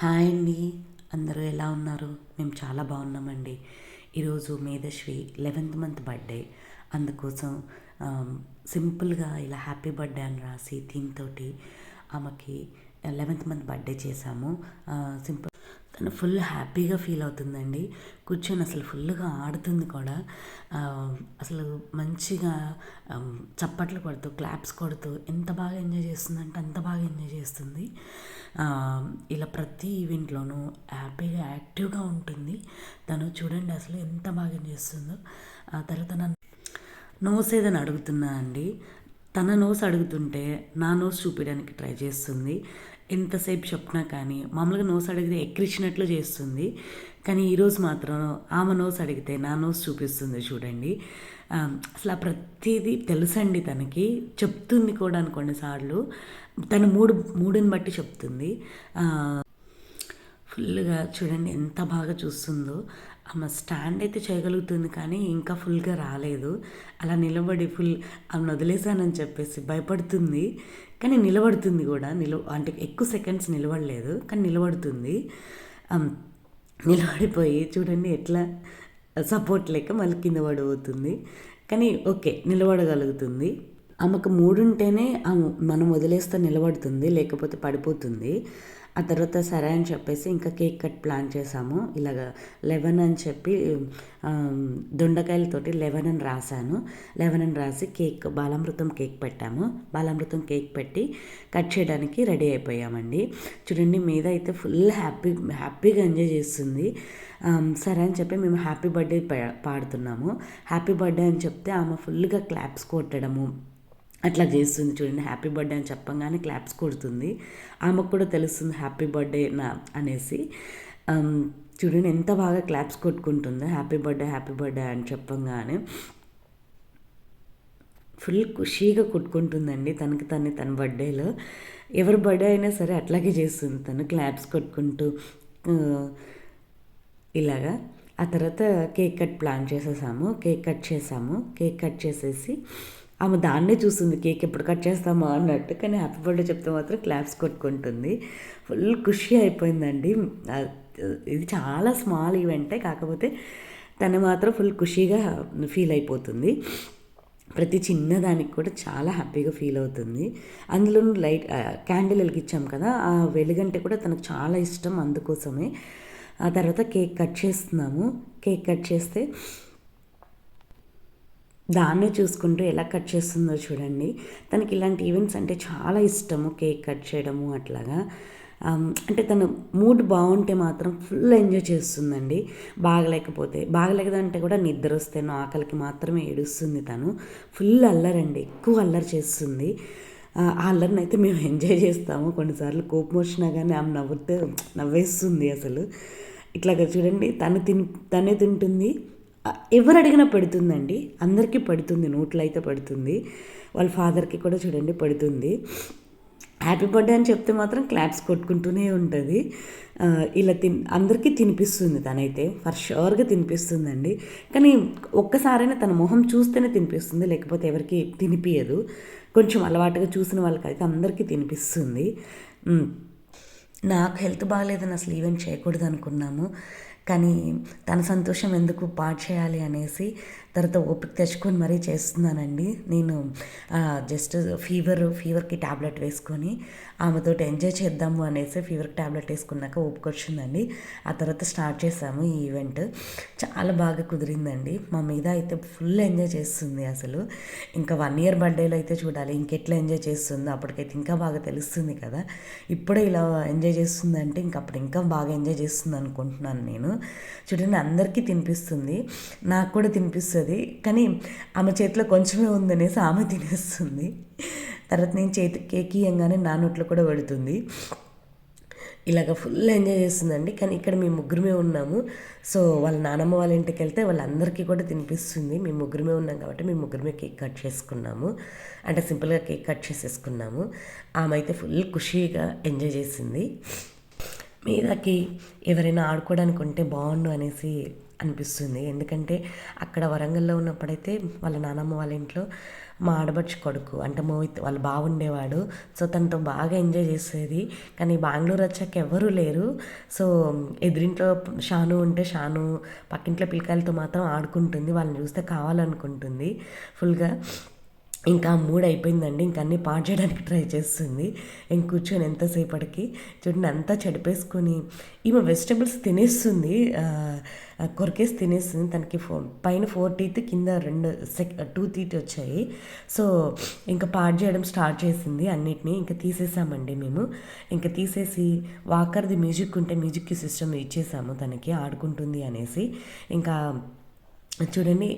Hi అండి. అందరూ ఎలా ఉన్నారు? మేము చాలా బాగున్నామండి. ఈరోజు మేధశ్రీ లెవెన్త్ మంత్ బర్త్డే. అందుకోసం సింపుల్గా ఇలా హ్యాపీ బర్త్డే అని రాసి థీమ్ తోటి ఆమెకి లెవెన్త్ మంత్ బర్త్డే చేశాము. సింపుల్ తను ఫుల్ హ్యాపీగా ఫీల్ అవుతుందండి. కూర్చొని అసలు ఫుల్గా ఆడుతుంది కూడా. అసలు మంచిగా చప్పట్లు కొడుతూ క్లాప్స్ కొడుతూ ఎంత బాగా ఎంజాయ్ చేస్తుందంటే అంత బాగా ఎంజాయ్ చేస్తుంది. ఇలా ప్రతి ఈవెంట్లోనూ హ్యాపీగా యాక్టివ్గా ఉంటుంది. తను చూడండి అసలు ఎంత బాగా ఎంజాయ్ చేస్తుందో. ఆ తర్వాత నన్ను నోస్ ఏదని అడుగుతున్నా అండి. తన నోస్ అడుగుతుంటే నా నోస్ చూపించడానికి ట్రై చేస్తుంది. ఎంతసేపు చెప్పినా కానీ మామూలుగా నోస్ అడిగితే ఎక్కిరిచినట్లు చేస్తుంది. కానీ ఈరోజు మాత్రం ఆమె నోస్ అడిగితే నా నోస్ చూపిస్తుంది చూడండి. అసలు ఆ ప్రతిదీ తెలుసండి తనకి. చెప్తుంది కూడా కొన్నిసార్లు తన మూడు మూడుని బట్టి చెప్తుంది. ఫుల్గా చూడండి ఎంత బాగా చూస్తుందో. ఆమె స్టాండ్ అయితే చేయగలుగుతుంది కానీ ఇంకా ఫుల్గా రాలేదు. అలా నిలబడి ఫుల్ ఆమెను వదిలేసానని చెప్పేసి భయపడుతుంది. కానీ నిలబడుతుంది కూడా. నిల అంటే ఎక్కువ సెకండ్స్ నిలబడలేదు కానీ నిలబడుతుంది. నిలబడిపోయి చూడండి ఎట్లా సపోర్ట్ లేక మళ్ళీ కింద పడిపోతుంది. కానీ ఓకే నిలబడగలుగుతుంది. ఆమెకు మూడుంటేనే ఆమె మనం వదిలేస్తే నిలబడుతుంది లేకపోతే పడిపోతుంది. ఆ తర్వాత సరే అని చెప్పేసి ఇంకా కేక్ కట్ ప్లాన్ చేసాము ఇలాగ లెవెన్ అని చెప్పి దొండకాయలతోటి లెవెన్ అని రాశాను. లెవెన్ అని రాసి కేక్ బాలామృతం కేక్ పెట్టాము. బాలామృతం కేక్ పెట్టి కట్ చేయడానికి రెడీ అయిపోయామండి. చూడండి మీద అయితే ఫుల్ హ్యాపీ హ్యాపీగా ఎంజాయ్ చేస్తుంది. సరే అని చెప్పి మేము హ్యాపీ బర్త్డే పాడుతున్నాము. హ్యాపీ బర్త్డే అని చెప్తే ఆమె ఫుల్గా క్లాప్స్ కొట్టడము. అట్లా చేస్తుంది చూడండి హ్యాపీ బర్త్డే అని చెప్పంగానే క్లాప్స్ కొడుతుంది. ఆమెకు కూడా తెలుస్తుంది హ్యాపీ బర్త్డే నా అనేసి. చూడండి ఎంత బాగా క్లాప్స్ కొట్టుకుంటుందో హ్యాపీ బర్త్డే హ్యాపీ బర్త్డే అని చెప్పంగానే. ఫుల్ ఖుషీగా కొట్టుకుంటుందండి తనకి తను తన బర్త్డేలో. ఎవరి బర్త్డే అయినా సరే అట్లాగే చేస్తుంది తను క్లాప్స్ కొట్టుకుంటూ ఇలాగా. ఆ తర్వాత కేక్ కట్ ప్లాన్ చేసేసాము కేక్ కట్ చేసాము కేక్ కట్ చేసేసి ఆమె దాన్నే చూస్తుంది కేక్ ఎప్పుడు కట్ చేస్తామా? అన్నట్టు. కానీ హ్యాపీ బర్త్డే చెప్తే మాత్రం క్లాప్స్ కొట్టుకుంటుంది. ఫుల్ ఖుషి అయిపోయిందండి. ఇది చాలా స్మాల్ ఈవెంటే కాకపోతే తను మాత్రం ఫుల్ ఖుషీగా ఫీల్ అయిపోతుంది. ప్రతి చిన్నదానికి కూడా చాలా హ్యాపీగా ఫీల్ అవుతుంది. అందులో లైట్ క్యాండిల్ వెలిగించాం కదా ఆ వెలుగంటే కూడా తనకు చాలా ఇష్టం అందుకోసమే. ఆ తర్వాత కేక్ కట్ చేస్తున్నాము. కేక్ కట్ చేస్తే దాన్నే చూసుకుంటూ ఎలా కట్ చేస్తుందో చూడండి. తనకి ఇలాంటి ఈవెంట్స్ అంటే చాలా ఇష్టము కేక్ కట్ చేయడము అట్లాగా. అంటే తను మూడ్ బాగుంటే మాత్రం ఫుల్ ఎంజాయ్ చేస్తుందండి. బాగలేకపోతే బాగలేదంటే కూడా నిద్ర వస్తేనో ఆకలికి మాత్రమే ఏడుస్తుంది తను. ఫుల్ అల్లరండి ఎక్కువ అల్లరి చేస్తుంది. ఆ అల్లరిని అయితే మేము ఎంజాయ్ చేస్తాము. కొన్నిసార్లు కోపం వచ్చినా కానీ ఆమె నవ్వుతే నవ్వేస్తుంది అసలు. ఇట్లాగా చూడండి తను తిని తనే తింటుంది. ఎవరు అడిగినా పెడుతుందండి. అందరికీ పెడుతుంది. నోట్లో అయితే పెడుతుంది. వాళ్ళ ఫాదర్కి కూడా చూడండి పెడుతుంది. హ్యాపీ బర్త్డే అని చెప్తే మాత్రం క్లాప్స్ కొట్టుకుంటూనే ఉంటుంది. ఇలా తిన్ అందరికీ తినిపిస్తుంది తనైతే. ఫర్ షూర్గా తినిపిస్తుందండి. కానీ ఒక్కసారైనా తన మొహం చూస్తేనే తినిపిస్తుంది. లేకపోతే ఎవరికి తినిపించదు కొంచెం అలవాటుగా చూసిన వాళ్ళకైతే అందరికీ తినిపిస్తుంది. నాకు హెల్త్ బాగాలేదని అసలు ఈవెంట్ చేయకూడదు అనుకున్నాము కానీ తన సంతోషం ఎందుకు పాడు చేయాలి అనేసి తర్వాత ఓపిక తెచ్చుకొని మరీ చేస్తున్నానండి. నేను జస్ట్ ఫీవర్ ఫీవర్కి ట్యాబ్లెట్ వేసుకొని ఆమెతో ఎంజాయ్ చేద్దాము అనేసి ఫీవర్కి ట్యాబ్లెట్ వేసుకున్నాక ఓపిక వచ్చిందండి ఆ తర్వాత స్టార్ట్ చేసాము ఈ ఈవెంట్. చాలా బాగా కుదిరిందండి. మా మీద అయితే ఫుల్ ఎంజాయ్ చేస్తుంది అసలు. ఇంకా వన్ ఇయర్ బర్త్డేలో అయితే చూడాలి ఇంకెట్లా ఎంజాయ్ చేస్తుందో. అప్పటికైతే ఇంకా బాగా తెలుస్తుంది కదా. ఇప్పుడే ఇలా ఎంజాయ్ చేస్తుందంటే ఇంకా అప్పుడు ఇంకా బాగా ఎంజాయ్ చేస్తుంది అనుకుంటున్నాను నేను. చూడండి అందరికీ తినిపిస్తుంది. నాకు కూడా తినిపిస్తుంది. కానీ ఆమె చేతిలో కొంచెమే ఉందనేసి ఆమె తినేస్తుంది. తర్వాత నేను చేతి కేక్ నా నోట్లో కూడా పెడుతుంది. ఇలాగ ఫుల్ ఎంజాయ్ చేస్తుందండి. కానీ ఇక్కడ మేము ముగ్గురమే ఉన్నాము. సో వాళ్ళ నానమ్మ వాళ్ళ ఇంటికి వెళ్తే వాళ్ళందరికీ కూడా తినిపిస్తుంది. మేము ముగ్గురమే ఉన్నాం కాబట్టి మేము ముగ్గురమే కేక్ కట్ చేసుకున్నాము. అంటే సింపుల్గా కేక్ కట్ చేసేసుకున్నాము. ఆమె అయితే ఫుల్ ఖుషీగా ఎంజాయ్ చేసింది. మీదకి ఎవరైనా ఆడుకోవడానికి ఉంటే బాగుండు అనేసి అనిపిస్తుంది. ఎందుకంటే అక్కడ వరంగల్లో ఉన్నప్పుడైతే వాళ్ళ నానమ్మ వాళ్ళ ఇంట్లో మా ఆడబడుచు కొడుకు అంటే మోహిత్ వాళ్ళు బాగుండేవాడు సో తనతో బాగా ఎంజాయ్ చేసేది. కానీ బెంగళూరు వచ్చాక ఎవరూ లేరు. సో ఎదురింట్లో షాను ఉంటే షాను పక్కింట్లో పిల్లకాయలతో మాత్రం ఆడుకుంటుంది. వాళ్ళని చూస్తే కావాలనుకుంటుంది. ఫుల్గా ఇంకా మూడు అయిపోయిందండి. ఇంకా అన్నీ పాడు చేయడానికి ట్రై చేస్తుంది. ఇంక కూర్చొని ఎంతసేపటికి చూడండి అంతా చెడిపేసుకొని ఈమె వెజిటబుల్స్ తినేస్తుంది. కొరికేసి తినేస్తుంది. తనకి ఫో పైన ఫోర్ టీత్ కింద రెండు సెక్ టూ టీత్ వచ్చాయి. సో ఇంకా పాడు చేయడం స్టార్ట్ చేసింది అన్నిటినీ. ఇంకా తీసేసామండి మేము. ఇంకా తీసేసి వాకర్ది మ్యూజిక్ ఉంటే మ్యూజిక్ సిస్టమ్ ఇచ్చేసాము తనకి ఆడుకుంటుంది అనేసి. ఇంకా చూడండి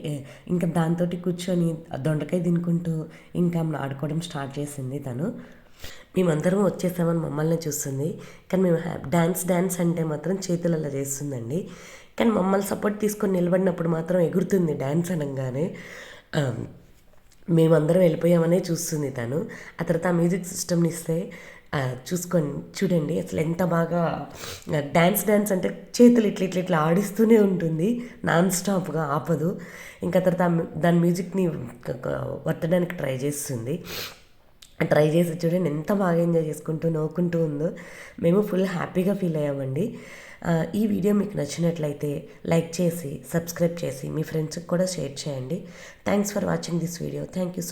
ఇంకా దాంతో కూర్చొని దొండకాయ తినుకుంటూ ఇంకా ఆడుకోవడం స్టార్ట్ చేసింది తను. మేమందరం వచ్చేసామని మమ్మల్ని చూస్తుంది. కానీ మేము డ్యాన్స్ డ్యాన్స్ అంటే మాత్రం చేతులలో చేస్తుందండి. కానీ మమ్మల్ని సపోర్ట్ తీసుకొని నిలబడినప్పుడు మాత్రం ఎగురుతుంది డ్యాన్స్ అనగానే. మేమందరం వెళ్ళిపోయామనే చూస్తుంది తను. ఆ తర్వాత ఆ మ్యూజిక్ సిస్టమ్ని ఇస్తే చూసుకొని చూడండి అసలు ఎంత బాగా డ్యాన్స్ డ్యాన్స్ అంటే చేతులు ఇట్లా ఇట్లా ఇట్లా ఆడిస్తూనే ఉంటుంది. నాన్ స్టాప్గా ఆపదు. ఇంకా తర్వాత దాని మ్యూజిక్ని వత్తడానికి ట్రై చేస్తుంది. ట్రై చేసి చూడండి ఎంత బాగా ఎంజాయ్ చేసుకుంటూ నవ్వుకుంటూ ఉందో. మేము ఫుల్ హ్యాపీగా ఫీల్ అయ్యామండి. ఈ వీడియో మీకు నచ్చినట్లయితే లైక్ చేసి సబ్స్క్రైబ్ చేసి మీ ఫ్రెండ్స్కి కూడా షేర్ చేయండి. Thanks for watching this video. Thank you